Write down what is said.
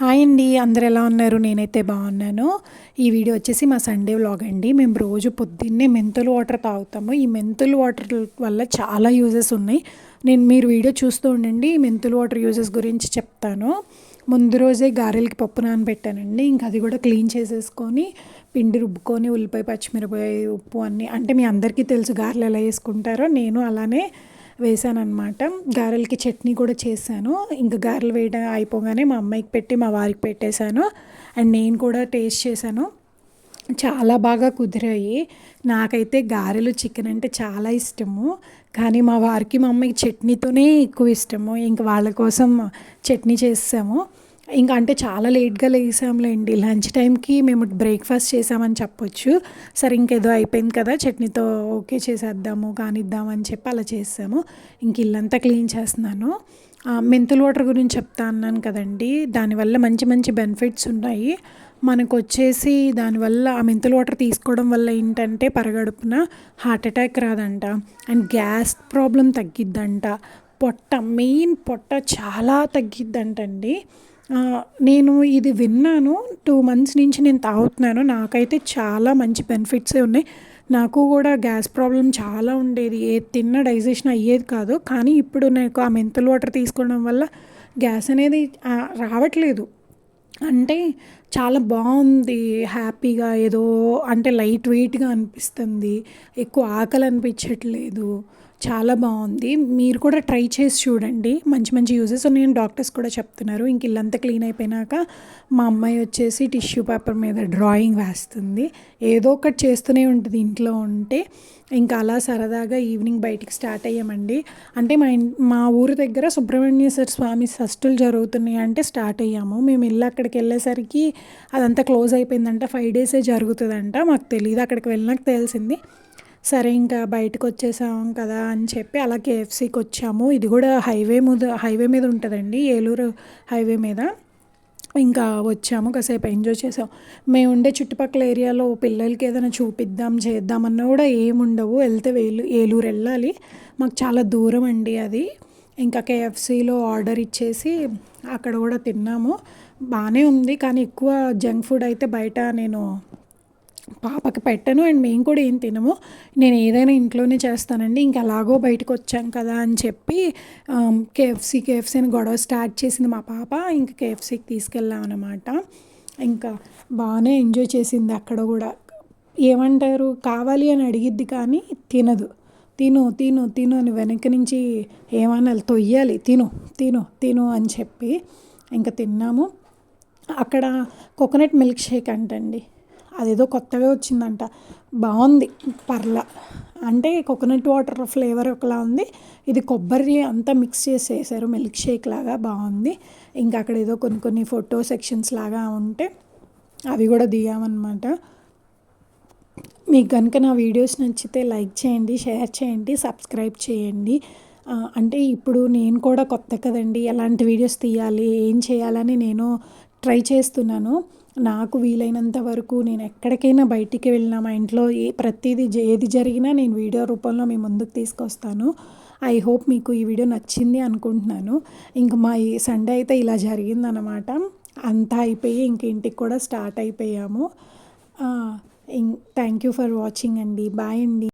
Hi అండి అందరు ఎలా ఉన్నారు? నేనైతే బాగున్నాను. ఈ వీడియో వచ్చేసి మా సండే వ్లాగ్ అండి. మేము రోజు పొద్దున్నే మెంతులు వాటర్ తాగుతాము. ఈ మెంతులు వాటర్ వల్ల చాలా యూజెస్ ఉన్నాయి. నేను మీరు వీడియో చూస్తూ ఉండండి. ఈ మెంతులు వాటర్ యూజెస్ గురించి చెప్తాను. ముందు రోజే గారెలకి పప్పు నానబెట్టానండి. ఇంకా అది కూడా క్లీన్ చేసేసుకొని పిండి రుబ్బుకొని ఉల్లిపాయ పచ్చిమిరపాయ ఉప్పు అన్నీ అంటే మీ అందరికీ తెలుసు గారెలు ఎలా వేసుకుంటారో నేను అలానే వేసాను గారెలకి చట్నీ కూడా చేశాను. ఇంకా గారెలు వేయడం అయిపోగానే మా అమ్మాయికి పెట్టి మా వారికి పెట్టేశాను. అండ్ నేను కూడా టేస్ట్ చేశాను. చాలా బాగా కుదిరాయి. నాకైతే గారెలు చికెన్ అంటే చాలా ఇష్టము. కానీ మా వారికి మా అమ్మాయికి చట్నీతోనే ఎక్కువ ఇష్టము. ఇంక వాళ్ళ కోసం చట్నీ చేసాము ఇంకా అంటే చాలా లేట్గా లేసాంలేండి. లంచ్ టైంకి మేము బ్రేక్ఫాస్ట్ చేసామని చెప్పొచ్చు. సరే ఇంకేదో అయిపోయింది కదా చట్నీతో ఓకే చేసేద్దాము కానిద్దామని చెప్పి అలా చేసాము. ఇంక ఇల్లంతా క్లీన్ చేస్తున్నాను. మెంతుల్ వాటర్ గురించి చెప్తా అన్నాను కదండి. దానివల్ల మంచి మంచి బెనిఫిట్స్ ఉన్నాయి. మనకు వచ్చేసి దానివల్ల ఆ మెంతుల వాటర్ తీసుకోవడం వల్ల ఏంటంటే పరగడుపున హార్ట్ అటాక్ రాదంట. అండ్ గ్యాస్ ప్రాబ్లం తగ్గిద్దంట. పొట్ట మెయిన్ పొట్ట చాలా తగ్గిద్దంటండి. నేను ఇది విన్నాను. టూ మంత్స్ నుంచి నేను తాగుతున్నాను. నాకైతే చాలా మంచి బెనిఫిట్సే ఉన్నాయి. నాకు కూడా గ్యాస్ ప్రాబ్లం చాలా ఉండేది. ఏది తిన్నా డైజెషన్ అయ్యేది కాదు. కానీ ఇప్పుడు నాకు ఆ మెంతల్ వాటర్ తీసుకోవడం వల్ల గ్యాస్ అనేది రావట్లేదు. అంటే చాలా బాగుంది. హ్యాపీగా ఏదో అంటే లైట్ వెయిట్గా అనిపిస్తుంది. ఎక్కువ ఆకలి అనిపించట్లేదు. చాలా బాగుంది. మీరు కూడా ట్రై చేసి చూడండి. మంచి మంచి యూజెస్ నేను డాక్టర్స్ కూడా చెప్తున్నారు. ఇంక ఇల్లంతా క్లీన్ అయిపోయినాక మా అమ్మాయి వచ్చేసి టిష్యూ పేపర్ మీద డ్రాయింగ్ వేస్తుంది. ఏదో ఒకటి చేస్తూనే ఉంటుంది ఇంట్లో ఉంటే. ఇంకా అలా సరదాగా ఈవినింగ్ బయటికి స్టార్ట్ అయ్యామండి. అంటే మా మా ఊరు దగ్గర సుబ్రహ్మణ్యేశ్వర స్వామి షష్టులు జరుగుతున్నాయి అంటే స్టార్ట్ అయ్యాము. మేము ఇల్లు అక్కడికి వెళ్ళేసరికి అదంతా క్లోజ్ అయిపోయిందంట. ఫైవ్ డేసే జరుగుతుందంట. మాకు తెలియదు అక్కడికి వెళ్ళినాక తెలిసింది. సరే ఇంకా బయటకు వచ్చేసాం కదా అని చెప్పి అలా కేఎఫ్సీకి వచ్చాము ఇది కూడా హైవే మీద హైవే మీద ఉంటుందండి ఏలూరు హైవే మీద. ఇంకా వచ్చాము కాసేపు ఎంజాయ్ చేసాం. మేము ఉండే చుట్టుపక్కల ఏరియాలో పిల్లలకి ఏదైనా చూపిద్దాం చేద్దామన్నా కూడా ఏముండవు. వెళ్తే వేలు ఏలూరు వెళ్ళాలి. మాకు చాలా దూరం అండి అది. ఇంకా కేఎఫ్సీలో ఆర్డర్ ఇచ్చేసి అక్కడ కూడా తిన్నాము. బాగానే ఉంది కానీ ఎక్కువ జంక్ ఫుడ్ అయితే బయట నేను పాపకి పెట్టను అండ్ మేము కూడా ఏం తినము. నేను ఏదైనా ఇంట్లోనే చేస్తానండి. ఇంకా ఎలాగో బయటకు వచ్చాం కదా అని చెప్పి కేఎఫ్సీ కేఎఫ్సీ అని గొడవ స్టార్ట్ చేసింది మా పాప. ఇంకా కేఎఫ్సీకి తీసుకెళ్ళాం అనమాట ఇంకా బాగానే ఎంజాయ్ చేసింది అక్కడ కూడా. ఏమంటారు? కావాలి అని అడిగిద్ది కానీ తినదు. తిను తిను తిను అని వెనక నుంచి ఏమన్నా తొయ్యాలి. తిను తిను తిను అని చెప్పి ఇంకా తిన్నాము. అక్కడ కోకోనట్ మిల్క్ షేక్ అంటండి. అదేదో కొత్తగా వచ్చిందంట. బాగుంది. పర్ల. అంటే కోకోనట్ వాటర్ ఫ్లేవర్ ఒకలా ఉంది. ఇది కొబ్బరి అంతా మిక్స్ చేసి వేసారు మిల్క్ షేక్ లాగా బాగుంది. ఇంకా అక్కడ ఏదో కొన్ని కొన్ని ఫోటో సెక్షన్స్ లాగా ఉంటే అవి కూడా దిగామన్నమాట. మీకు కనుక నా వీడియోస్ నచ్చితే లైక్ చేయండి షేర్ చేయండి సబ్స్క్రైబ్ చేయండి. అంటే ఇప్పుడు నేను కూడా కొత్త కదండి. ఎలాంటి వీడియోస్ తీయాలి ఏం చేయాలని నేను ట్రై చేస్తున్నాను. నాకు వీలైనంత వరకు నేను ఎక్కడికైనా బయటికి వెళ్ళినా మా ఇంట్లో ఏ ప్రతిదీ ఏది జరిగినా నేను వీడియో రూపంలో మీ ముందుకు తీసుకొస్తాను. ఐ హోప్ మీకు ఈ వీడియో నచ్చింది అనుకుంటున్నాను. ఇంక మా ఈ సండే అయితే ఇలా జరిగిందనమాట అంతా అయిపోయి ఇంక ఇంటికి కూడా స్టార్ట్ అయిపోయాము. థ్యాంక్ యూ ఫర్ వాచింగ్ అండి. బాయ్ అండి.